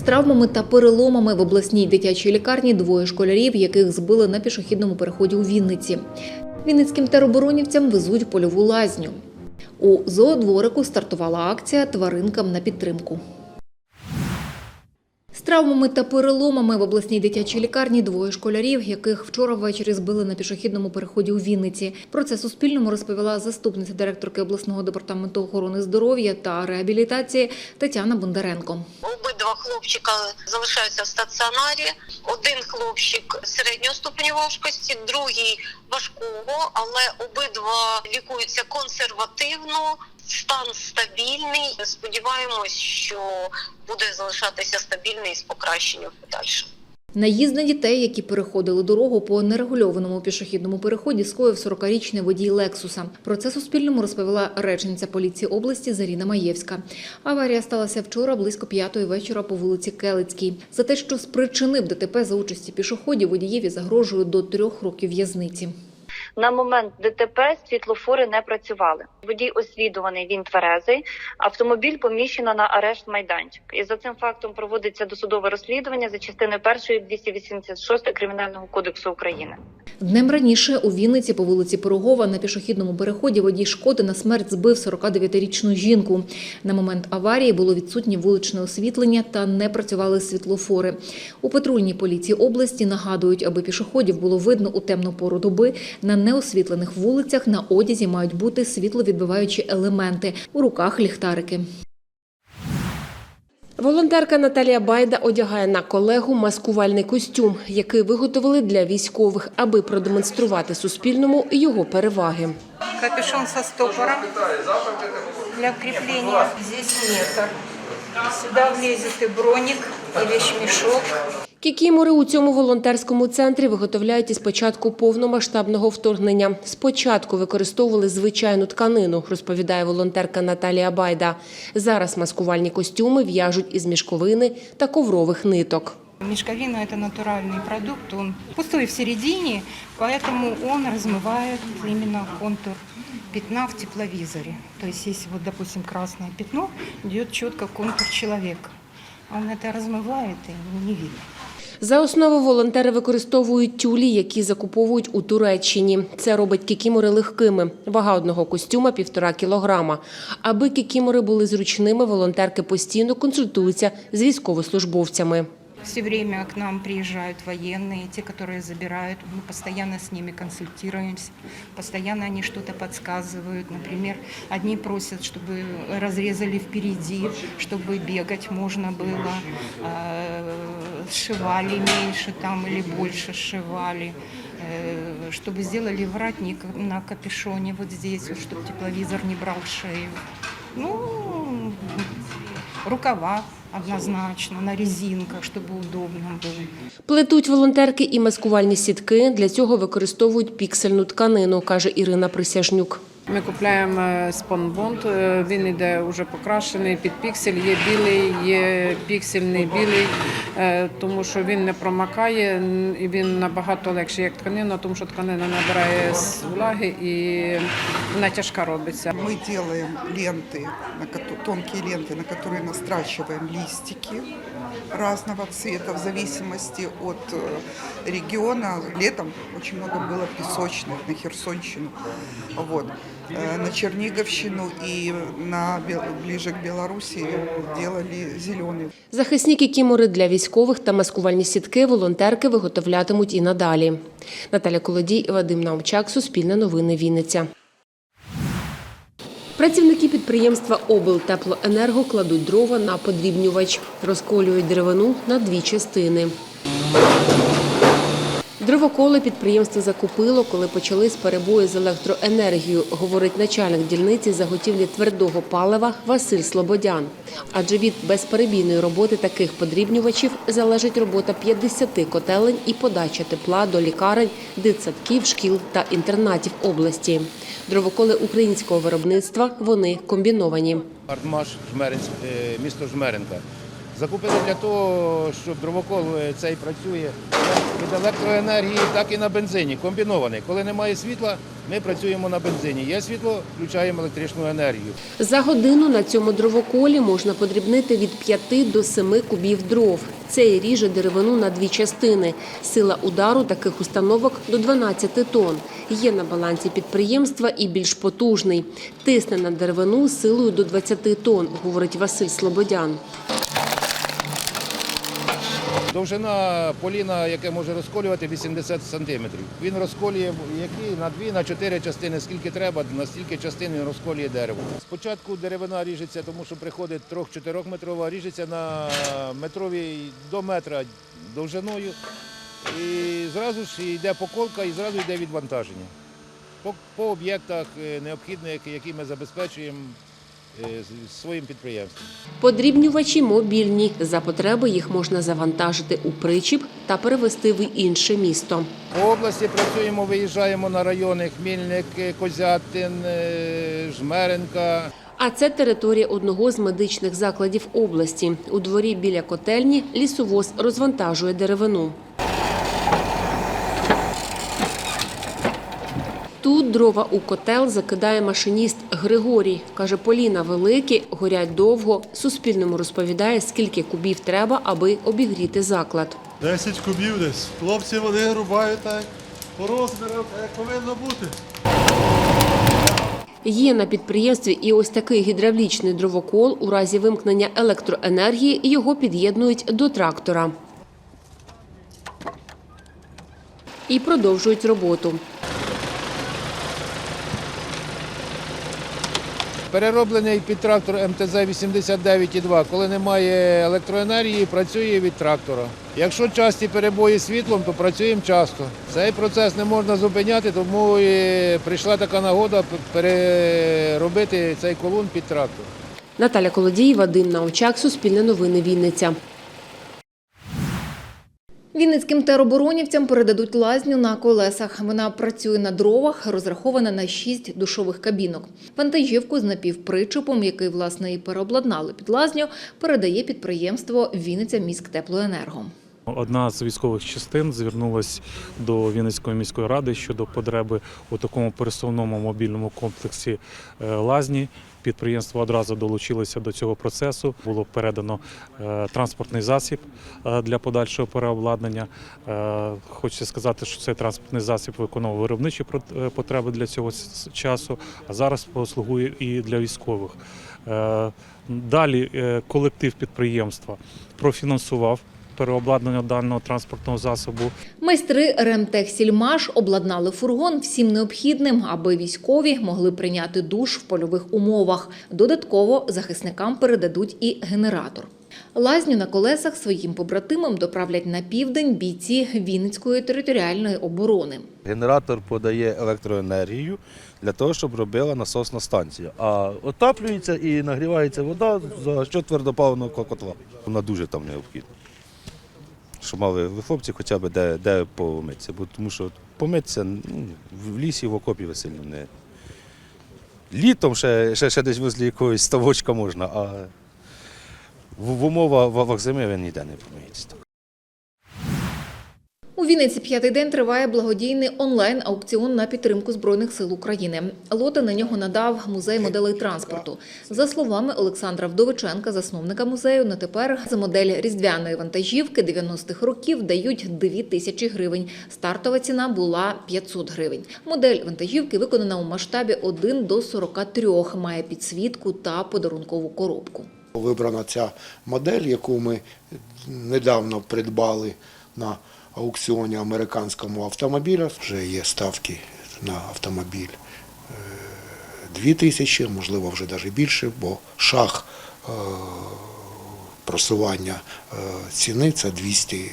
З травмами та переломами в обласній дитячій лікарні двоє школярів, яких збили на пішохідному переході у Вінниці. Вінницьким тероборонівцям везуть польову лазню. У зоодворику стартувала акція Тваринкам на підтримку. З травмами та переломами в обласній дитячій лікарні двоє школярів, яких вчора ввечері збили на пішохідному переході у Вінниці. Про це Суспільному розповіла заступниця директорки обласного департаменту охорони здоров'я та реабілітації Тетяна Бондаренко. Обидва хлопчика залишаються в стаціонарі. Один хлопчик середнього ступеню важкості, другий важкого, але обидва лікуються консервативно. Стан стабільний. Сподіваємось, що буде залишатися стабільний з покращенням подальшому. Наїзд на дітей, які переходили дорогу по нерегульованому пішохідному переході, скоїв 40-річний водій Лексуса. Про це Суспільному розповіла речниця поліції області Заріна Маєвська. Аварія сталася вчора близько п'ятої вечора по вулиці Келицькій. За те, що спричинив ДТП за участі пішоходів, водієві загрожує до трьох років в'язниці. На момент ДТП світлофори не працювали. Водій освідуваний, він тверезий. Автомобіль поміщено на арешт майданчик. І за цим фактом проводиться досудове розслідування за частиною першої 286 кримінального кодексу України. Днем раніше у Вінниці по вулиці Пирогова на пішохідному переході водій шкоди на смерть збив 49-річну жінку. На момент аварії було відсутнє вуличне освітлення та не працювали світлофори. У патрульній поліції області нагадують, аби пішоходів було видно у темну пору доби. На неосвітлених вулицях на одязі мають бути світловідбиваючі елементи, у руках ліхтарики. Волонтерка Наталія Байда одягає на колегу маскувальний костюм, який виготовили для військових, аби продемонструвати Суспільному його переваги. Капюшон со стопором для крепления. Здесь метр. Сюда влізете бронік і вішмішок. Кікімори у цьому волонтерському центрі виготовляють із початку повномасштабного вторгнення. Спочатку використовували звичайну тканину, розповідає волонтерка Наталія Байда. Зараз маскувальні костюми в'яжуть із мішковини та коврових ниток. Мешковина – это натуральный продукт, он пустой в середине, поэтому он размывает именно контур пятна в тепловизоре. То есть, если вот, допустим, красное пятно, идет четко контур человека. Он это размывает и не видно. За основу волонтери використовують тюлі, які закуповують у Туреччині. Це робить кікімори легкими. Вага одного костюма – півтора кілограма. Аби кікімори були зручними, волонтерки постійно консультуються з військовослужбовцями. Все время к нам приезжают военные, те, которые забирают. Мы постоянно с ними консультируемся. Постоянно они что-то подсказывают. Например, одни просят, чтобы разрезали впереди, чтобы бегать можно было. Э, Сшивали меньше там или больше сшивали. Э, Чтобы сделали воротник на капюшоне вот здесь, вот, чтобы тепловизор не брал шею. Ну, рукава однозначно на резинках, щоб удобно було. Плетуть волонтерки і маскувальні сітки. Для цього використовують піксельну тканину, каже Ірина Присяжнюк. Ми купуємо спонбонд, е, він іде вже покрашений під піксель, є білий, є піксельний білий, е, тому що він не промакає н- і він набагато легший, як тканина, тому що тканина набирає з влаги і вона тяжка робиться. Мы делаем ленты, на кото- тонкие ленты, на которые настрачиваем листики разного цвета в зависимости от э, региона. Летом очень много было песочных на Херсонщину, вот. Э, На Черниговщину и на, Бел- ближе к Белоруссии делали зеленый Захисні кікімори для військових та маскувальні сітки волонтерки виготовлятимуть і надалі. Наталя Колодій, Вадим Наумчак, Суспільне новини Вінниця. Працівники підприємства «Облтеплоенерго» кладуть дрова на подрібнювач, розколюють деревину на дві частини. Дровоколи підприємство закупило, коли почались перебої з електроенергією, говорить начальник дільниці заготівлі твердого палива Василь Слободян. Адже від безперебійної роботи таких подрібнювачів залежить робота 50 котелень і подача тепла до лікарень, дитсадків, шкіл та інтернатів області. Дровоколи українського виробництва вони комбіновані. Артмаш Жмеринськ, е, місто Жмеринка. Закупили для того, щоб дровокол е, цей працює від електроенергії, так і на бензині. Комбінований. Коли немає світла, ми працюємо на бензині. Є світло, включаємо електричну енергію. За годину на цьому дровоколі можна подрібнити від 5 до 7 кубів дров. Це ріже деревину на дві частини. Сила удару таких установок до 12 тонн. Є на балансі підприємства і більш потужний. Тисне на деревину силою до 20 тонн, говорить Василь Слободян. Довжина поліна, яке може розколювати 80 сантиметрів. Він розколює які на дві, на чотири частини, скільки треба, на стільки частин він розколює дерево. Спочатку деревина ріжеться, тому що приходить 3-4 метрова, ріжеться на метровій до метра довжиною. І зразу ж йде поколка і зразу йде відвантаження. По, по об'єктах е, необхідних, які ми забезпечуємо своїм підприємством. Подрібнювачі мобільні. За потреби їх можна завантажити у причіп та перевезти в інше місто. По області працюємо, виїжджаємо на райони Хмільник, Козятин, е, Жмеренка. А це територія одного з медичних закладів області. У дворі біля котельні лісовоз розвантажує деревину. Тут дрова у котел закидає машиніст Григорій. Каже, поліна великі, горять довго. Суспільному розповідає, скільки кубів треба, аби обігріти заклад. 10 кубів десь. Хлопці вони рубають так по розмірам, як повинно бути. Є на підприємстві і ось такий гідравлічний дровокол. У разі вимкнення електроенергії його під'єднують до трактора. І продовжують роботу. Перероблений під трактор МТЗ 89,2. Коли немає електроенергії, працює від трактора. Якщо часті перебої з світлом, то працюємо часто. Цей процес не можна зупиняти, тому і прийшла така нагода переробити цей колон під трактор. Наталя Колодій, Вадим Научак, Суспільне новини Вінниця. Вінницьким тероборонівцям передадуть лазню на колесах. Вона працює на дровах, розрахована на шість душових кабінок. Вантажівку з напівпричепом, який власне і переобладнали під лазню, передає підприємство Вінниця міськтеплоенерго. Одна з військових частин звернулася до Вінницької міської ради щодо потреби у такому пересувному мобільному комплексі е, лазні. Підприємство одразу долучилося до цього процесу. Було передано е, транспортний засіб е, для подальшого переобладнання. Хочу сказати, що цей транспортний засіб виконував виробничі потреби для цього часу, а зараз послугує і для військових. Далі колектив підприємства профінансував переобладнання даного транспортного засобу. Майстри Ремтехсільмаш обладнали фургон всім необхідним, аби військові могли прийняти душ в польових умовах. Додатково захисникам передадуть і генератор. Лазню на колесах своїм побратимам доправлять на південь бійці Вінницької територіальної оборони. Генератор подає електроенергію для того, щоб робила насосна станція. А отаплюється і нагрівається вода за що твердопаливного котла. Вона дуже там необхідна. Щоб мали ви хлопці хоча б де, де помитися. Бо тому що помитися ну, в лісі, в окопі ви не. Літом ще, ще, ще десь возле якогось ставочка можна, а в, в умовах зими ви ніде не помиєтеся. У Вінниці п'ятий день триває благодійний онлайн-аукціон на підтримку Збройних сил України. Лоти на нього надав музей моделей транспорту. За словами Олександра Вдовиченка, засновника музею, на тепер за модель різдвяної вантажівки 90-х років дають 2 тисячі гривень. Стартова ціна була 500 гривень. Модель вантажівки виконана у масштабі 1 до 43, має підсвітку та подарункову коробку. Вибрана ця модель, яку ми недавно придбали на аукціоні американському автомобіля. Вже є ставки на автомобіль е, 2 тисячі, можливо, вже навіть більше, бо шаг е, просування е, ціни це 200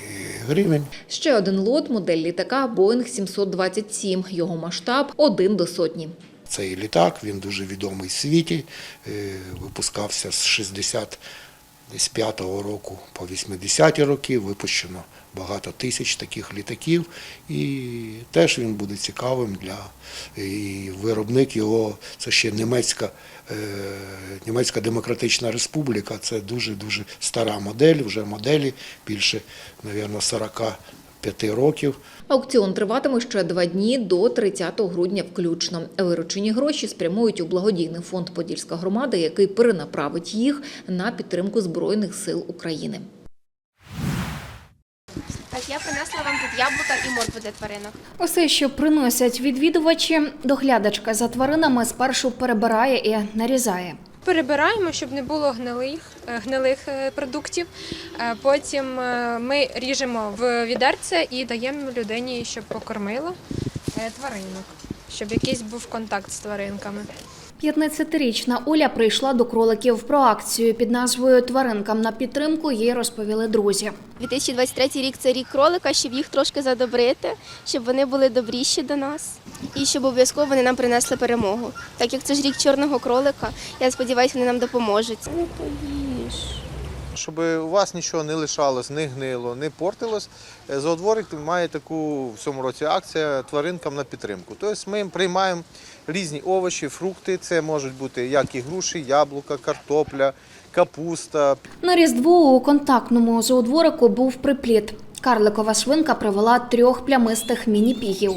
гривень. Ще один лот – модель літака Boeing 727. Його масштаб – 1 до сотні. Цей літак, він дуже відомий в світі, е, випускався з 65-го року по 80-ті роки, випущено багато тисяч таких літаків, і теж він буде цікавим для і виробник його. Це ще німецька, е, німецька демократична республіка. Це дуже дуже стара модель. Вже моделі більше, мабуть, 45 років. Аукціон триватиме ще два дні до 30 грудня включно. Виручені гроші спрямують у благодійний фонд Подільська громада, який перенаправить їх на підтримку Збройних сил України. Так, я принесла вам тут яблука і моркву для тваринок. Усе, що приносять відвідувачі, доглядачка за тваринами спершу перебирає і нарізає. Перебираємо, щоб не було гнилих, е, гнилих е, продуктів. Е, Потім ми ріжемо в відерце і даємо людині, щоб покормила тваринок, щоб якийсь був контакт з тваринками. 15-річна Оля прийшла до кроликів про акцію під назвою Тваринкам на підтримку їй розповіли друзі. 2023 рік це рік кролика, щоб їх трошки задобрити, щоб вони були добріші до нас і щоб обов'язково вони нам принесли перемогу. Так як це ж рік чорного кролика, я сподіваюся, вони нам допоможуть. Щоб у вас нічого не лишалось, не гнило, не портилось. е, Зоодворик має таку в цьому році акція тваринкам на підтримку. Тобто ми приймаємо різні овочі, фрукти. Це можуть бути як і груші, яблука, картопля, капуста, На Різдво у контактному зоодворику був припліт. Карликова свинка привела трьох плямистих міні-пігів.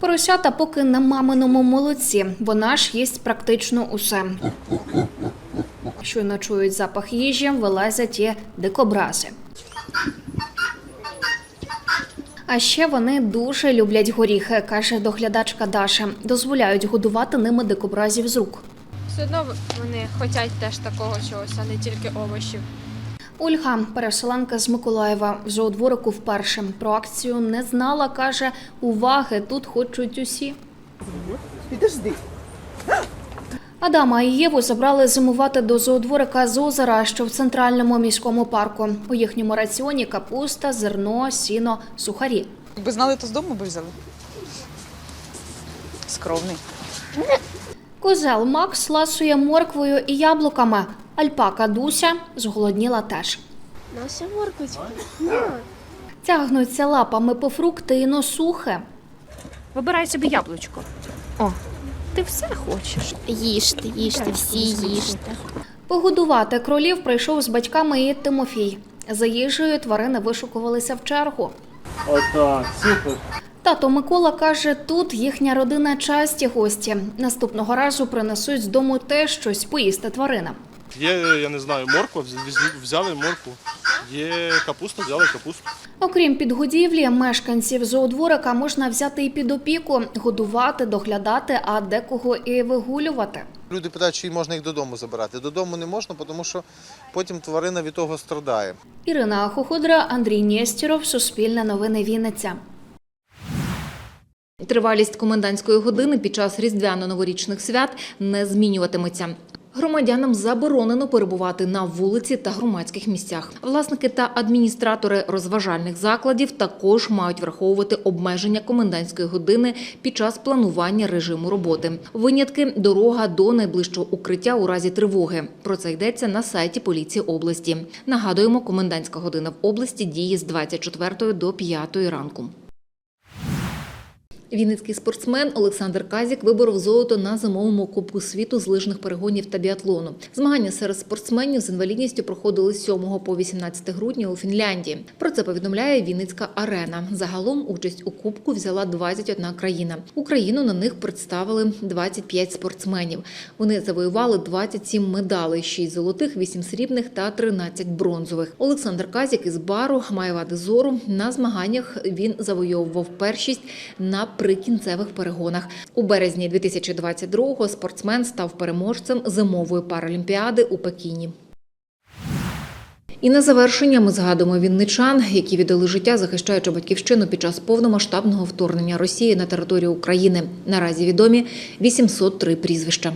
Поросята поки на маминому молоці. Вона ж їсть практично усе. Щойно чують запах їжі, вилазять і дикобрази. А ще вони дуже люблять горіхи, каже доглядачка Даша. Дозволяють годувати ними дикобразів з рук. Все одно вони хочуть теж такого чогось, а не тільки овочів. Ольга, переселенка з Миколаєва, в зоодворику вперше. Про акцію не знала, каже, уваги тут хочуть усі. Підожди. Адама і Єву забрали зимувати до зоодворика з озера, що в центральному міському парку. У їхньому раціоні капуста, зерно, сіно, сухарі. Якби знали, то з дому би взяли. Скромний. Козел Макс ласує морквою і яблуками. Альпака Дуся зголодніла теж. Наша морквочка. Тягнуться лапами по фрукти і носухи. Вибирай собі яблучко. О, ти все хочеш. Їжте, їжте, всі їжте. Погодувати кролів прийшов з батьками і Тимофій. За їжею тварини вишукувалися в чергу. Отак, супер. Тато Микола каже, тут їхня родина часті гості. Наступного разу принесуть з дому те щось поїсти тваринам. Є, я не знаю, морква, взяли моркву. Є капуста, взяли капусту. Окрім підгодівлі, мешканців зоодворика можна взяти і під опіку, годувати, доглядати, а декого і вигулювати. Люди питають, чи можна їх додому забирати. Додому не можна, тому що потім тварина від того страдає. Ірина Хоходра, Андрій Нєстєров, Суспільне новини Вінниця. Тривалість комендантської години під час різдвяно-новорічних свят не змінюватиметься. Громадянам заборонено перебувати на вулиці та громадських місцях. Власники та адміністратори розважальних закладів також мають враховувати обмеження комендантської години під час планування режиму роботи. Винятки дорога до найближчого укриття у разі тривоги. Про це йдеться на сайті поліції області. Нагадуємо, комендантська година в області діє з 24 до 5 ранку. Вінницький спортсмен Олександр Казік виборов золото на зимовому кубку світу з лижних перегонів та біатлону. Змагання серед спортсменів з інвалідністю проходили з 7 по 18 грудня у Фінляндії. Про це повідомляє Вінницька арена. Загалом участь у кубку взяла 21 країна. Україну на них представили 25 спортсменів. Вони завоювали 27 медалей, 6 золотих, 8 срібних та 13 бронзових. Олександр Казік із бару має вади зору. На змаганнях він завойовував першість на прикінцевих перегонах. У березні 2022-го спортсмен став переможцем зимової паралімпіади у Пекіні. І на завершення ми згадуємо вінничан, які віддали життя, захищаючи батьківщину під час повномасштабного вторгнення Росії на територію України. Наразі відомі 803 прізвища.